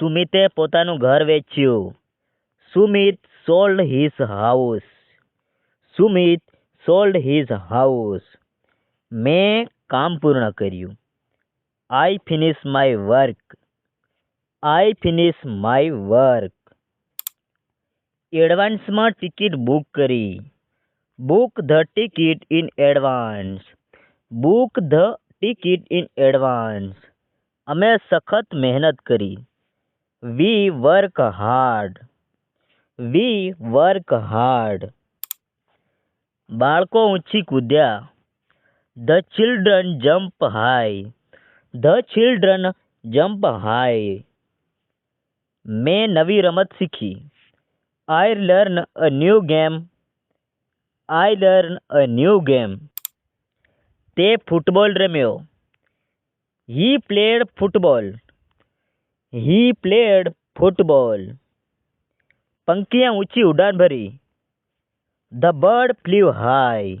સુમિતે પોતાનું ઘર વેચ્યું. Sumit sold his house. Sumit sold his house. મેં કામ પૂર્ણ કર્યું. I finish my work. I finish my work. એડવાન્સમાં ટિકિટ બુક કરી. Book the ticket in advance. Book the ticket in advance. અમે સખત મહેનત કરી. we work hard we work hard બાળકો ઊંચી કૂદ્યા the children jump high the children jump high મેં નવી રમત શીખી I learn a new game I learn a new game તે ફૂટબોલ રમ્યો he played football he played football પંખીએ ઊંચી ઉડાન ભરી the bird flew high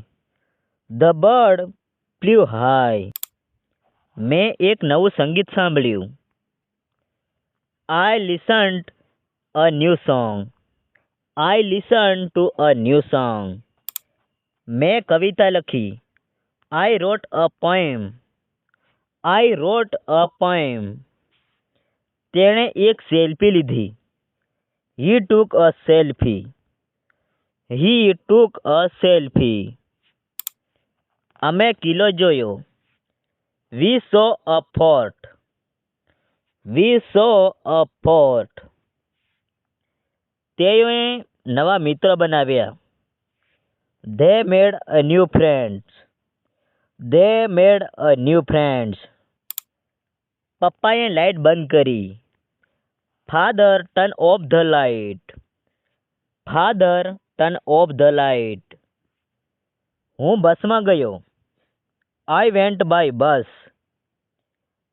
the bird flew high મેં એક નવું સંગીત સાંભળ્યું I listened a new song I listen to a new song મેં કવિતા લખી આઈ રોટ a poem I rote a poem તેણે એક સેલ્ફી લીધી હી ટુક a selfie he took a selfie અમે કિલ્લો જોયો વી સો અ ફોર્ટ વી સો અ ફોર્ટ તેઓએ નવા મિત્ર બનાવ્યા they made a new friends they made a new friends પપ્પાએ લાઇટ બંધ કરી father turn off the light father turn off the light હું બસમાં ગયો I went by bus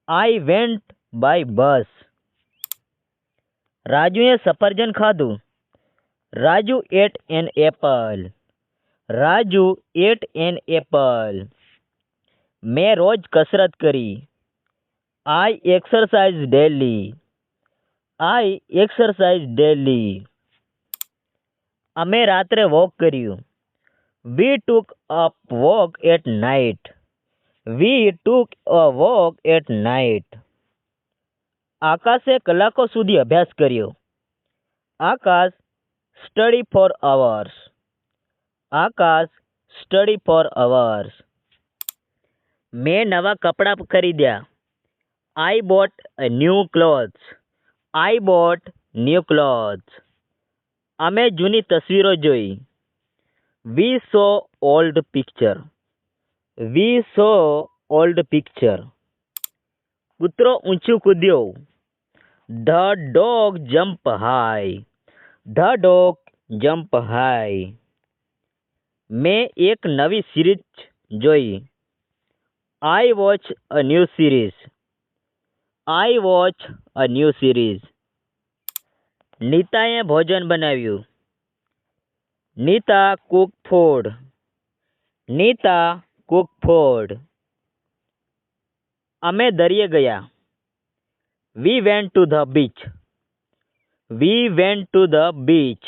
I went by bus રાજુએ સફરજન ખાધું Raju ate an apple Raju ate an apple મેં રોજ કસરત કરી આઈ એક્સરસાઇઝ ડેલી આઈ એક્સરસાઇઝ ડેલી અમે રાત્રે વોક કર્યું we took a walk at night we took a walk at night આકાશે કલાકો સુધી અભ્યાસ કર્યો Akash study for hours Akash study for hours મેં નવા કપડાં ખરીદ્યા આઈ બોટ ન્યૂ ક્લોથ્સ આઈ બોટ ન્યૂ ક્લોથ્સ અમે જૂની તસવીરો જોઈ we saw old picture we saw old picture કૂતરો ઊંચું કૂદ્યો the dog jump high the dog jump high મેં એક નવી સિરીઝ જોઈ I watch a new series I watch a new series નીતાએ ભોજન બનાવ્યું Nita cook food Nita cook food અમે દરિયે ગયા we went to the beach we went to the beach